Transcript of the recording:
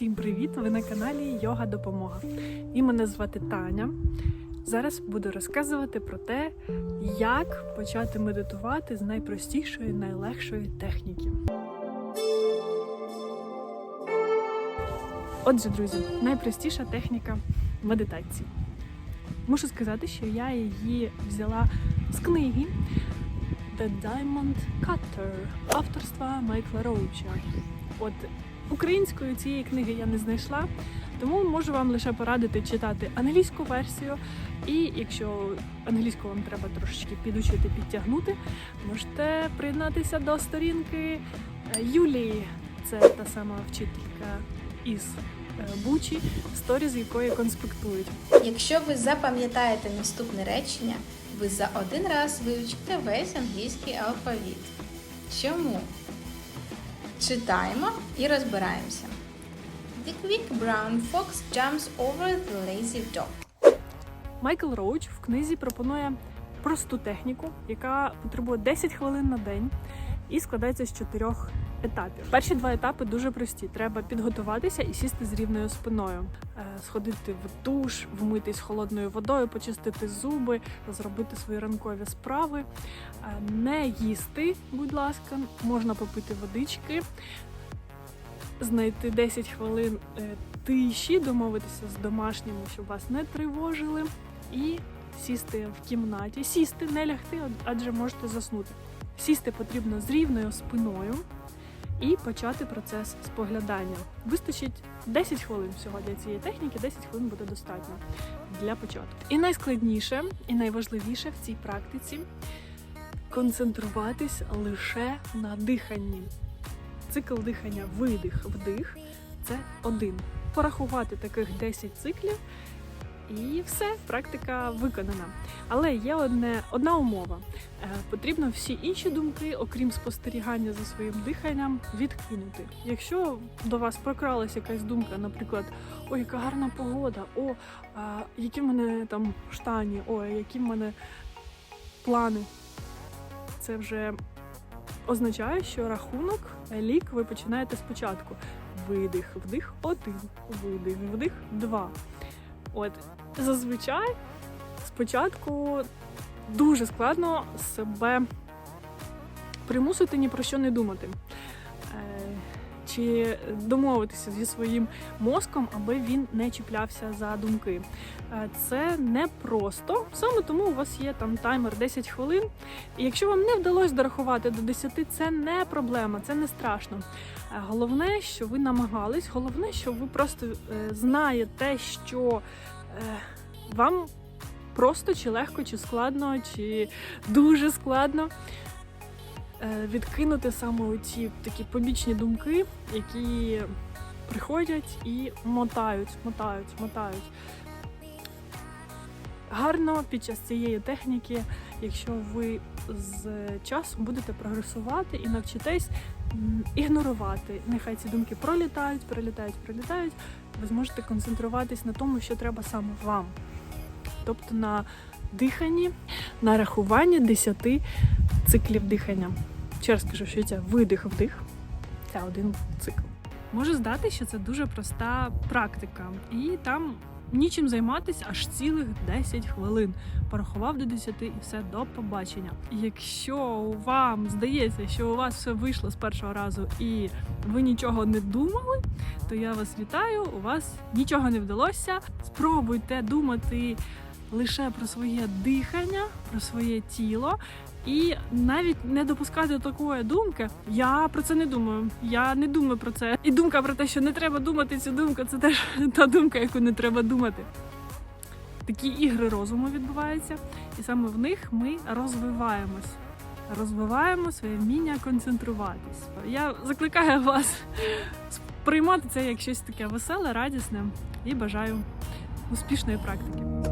Всім привіт! Ви на каналі Йога Допомога. І мене звати Таня. Зараз буду розказувати про те, як почати медитувати з найпростішої, найлегшої техніки. Отже, друзі, найпростіша техніка медитації. Мушу сказати, що я її взяла з книги The Diamond Cutter авторства Майкла Роуча. От українською цієї книги я не знайшла, тому можу вам лише порадити читати англійську версію. І якщо англійську вам треба трошечки підучити, підтягнути, можете приєднатися до сторінки е, Юлії. Це та сама вчителька із е, Бучі, сторі з якої конспектують. Якщо ви запам'ятаєте наступне речення, ви за один раз вивчите весь англійський алфавіт. Чому? Читаємо і розбираємося. The quick brown fox jumps over the lazy dog. Майкл Роуч в книзі пропонує просту техніку, яка потребує 10 хвилин на день і складається з чотирьох етапів. Перші два етапи дуже прості. Треба підготуватися і сісти з рівною спиною, Е, сходити в душ, вмитись холодною водою, почистити зуби, зробити свої ранкові справи, Е, не їсти, будь ласка, можна попити водички. Знайти 10 хвилин е, тиші, домовитися з домашніми, щоб вас не тривожили, і сісти в кімнаті. Сісти, не лягти, адже можете заснути. Сісти потрібно з рівною спиною і почати процес споглядання. Вистачить 10 хвилин всього для цієї техніки, 10 хвилин буде достатньо для початку. І найскладніше, і найважливіше в цій практиці концентруватись лише на диханні. Цикл дихання видих, вдих це один. Порахувати таких 10 циклів, і все, практика виконана. Але є одне, одна умова: Е, потрібно всі інші думки, окрім спостерігання за своїм диханням, відкинути. Якщо до вас прокралась якась думка, наприклад, ой, яка гарна погода, о, а, які в мене там штані, ой, які в мене плани. Це вже означає, що рахунок лік ви починаєте спочатку. Видих, вдих, один, видих, вдих, два. От зазвичай спочатку дуже складно себе примусити ні про що не думати. Чи домовитися зі своїм мозком, аби він не чіплявся за думки. Е, Це не просто, саме тому у вас є там таймер 10 хвилин. І якщо вам не вдалося дорахувати до 10, це не проблема, це не страшно. Е, Головне, що ви намагались, головне, що ви просто е, знаєте, що вам просто чи легко, чи складно, чи дуже складно відкинути саме ці такі побічні думки, які приходять і мотають, мотають, мотають. Гарно під час цієї техніки, якщо ви з часом будете прогресувати і навчитесь ігнорувати. Нехай ці думки пролітають, пролітають, пролітають. Ви зможете концентруватись на тому, що треба саме вам. Тобто на диханні, на рахуванні 10 циклів дихання. Ще раз скажу, що це видих-вдих, це один цикл. Може здати, що це дуже проста практика, і там нічим займатися аж цілих 10 хвилин. Порахував до 10 і все до побачення. Якщо вам здається, що у вас все вийшло з першого разу і ви нічого не думали, то я вас вітаю. У вас нічого не вдалося. Спробуйте думати лише про своє дихання, про своє тіло. І навіть не допускати такої думки, я про це не думаю. Я не думаю про це. І думка про те, що не треба думати цю думку, це теж та думка, яку не треба думати. Такі ігри розуму відбуваються, і саме в них ми розвиваємось. Розвиваємо своє вміння концентруватись. Я закликаю вас сприймати це як щось таке веселе, радісне і бажаю успішної практики.